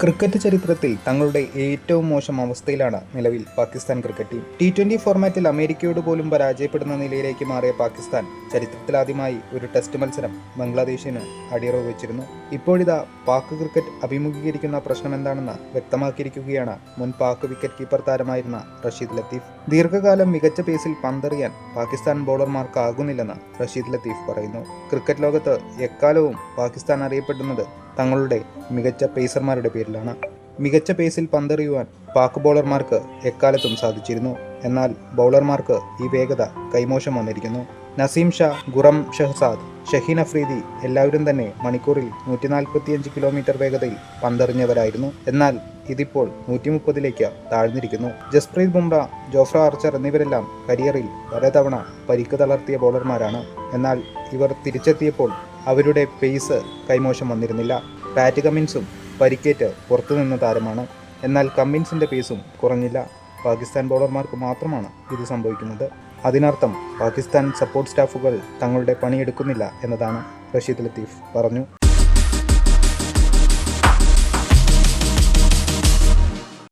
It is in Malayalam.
ക്രിക്കറ്റ് ചരിത്രത്തിൽ തങ്ങളുടെ ഏറ്റവും മോശം അവസ്ഥയിലാണ് നിലവിൽ Pakistan cricket team. T twenty ഫോർമാറ്റിൽ അമേരിക്കയോട് പോലും പരാജയപ്പെടുന്ന നിലയിലേക്ക് മാറിയ പാകിസ്ഥാൻ ചരിത്രത്തിലാദ്യമായി ഒരു ടെസ്റ്റ് മത്സരം ബംഗ്ലാദേശിന് അടിയറവ് വെച്ചിരുന്നു ഇപ്പോഴിതാ പാക് ക്രിക്കറ്റ് അഭിമുഖീകരിക്കുന്ന പ്രശ്നം എന്താണെന്ന് വ്യക്തമാക്കിയിരിക്കുകയാണ് മുൻ പാക് വിക്കറ്റ് കീപ്പർ താരമായിരുന്ന റഷീദ് ലത്തീഫ്. ദീർഘകാലം മികച്ച പേസിൽ പന്തെറിയാൻ പാകിസ്ഥാൻ ബോളർമാർക്കാകുന്നില്ലെന്ന് റഷീദ് ലത്തീഫ് പറയുന്നു. ക്രിക്കറ്റ് ലോകത്ത് എക്കാലവും പാകിസ്ഥാൻ അറിയപ്പെടുന്നത് തങ്ങളുടെ മികച്ച പേസർമാരുടെ പേരിലാണ്. മികച്ച പേസിൽ പന്തെറിയുവാൻ പാക് ബൗളർമാർക്ക് എക്കാലത്തും സാധിച്ചിരുന്നു. എന്നാൽ ബൗളർമാർക്ക് ഈ വേഗത കൈമോശം വന്നിരിക്കുന്നു. നസീം ഷാ ഗുറം ഷഹസാദ് ഷഹീൻ അഫ്രീദി എല്ലാവരും തന്നെ മണിക്കൂറിൽ നൂറ്റി നാൽപ്പത്തിയഞ്ച് കിലോമീറ്റർ വേഗതയിൽ പന്തെറിഞ്ഞവരായിരുന്നു. എന്നാൽ ഇതിപ്പോൾ നൂറ്റി മുപ്പതിലേക്ക് താഴ്ന്നിരിക്കുന്നു. ജസ്പ്രീത് ബുംറ ജോഫ്ര ആർച്ചർ എന്നിവരെല്ലാം കരിയറിൽ പലതവണ പരിക്ക് തളർത്തിയ ബൗളർമാരാണ് എന്നാൽ ഇവർ തിരിച്ചെത്തിയപ്പോൾ അവരുടെ പേസ് കൈമോശം വന്നിരുന്നില്ല. പാറ്റ് കമ്മിൻസും പരിക്കേറ്റ് പുറത്തുനിന്ന താരമാണ്. എന്നാൽ കമ്മിൻസിന്റെ പേസും കുറഞ്ഞില്ല. പാകിസ്ഥാൻ ബൗളർമാർക്ക് മാത്രമാണ് ഇത് സംഭവിക്കുന്നത്. അതിനർത്ഥം പാകിസ്ഥാൻ സപ്പോർട്ട് സ്റ്റാഫുകൾ തങ്ങളുടെ പണിയെടുക്കുന്നില്ല എന്നതാണ്. റഷീദ് ലത്തീഫ് പറഞ്ഞു.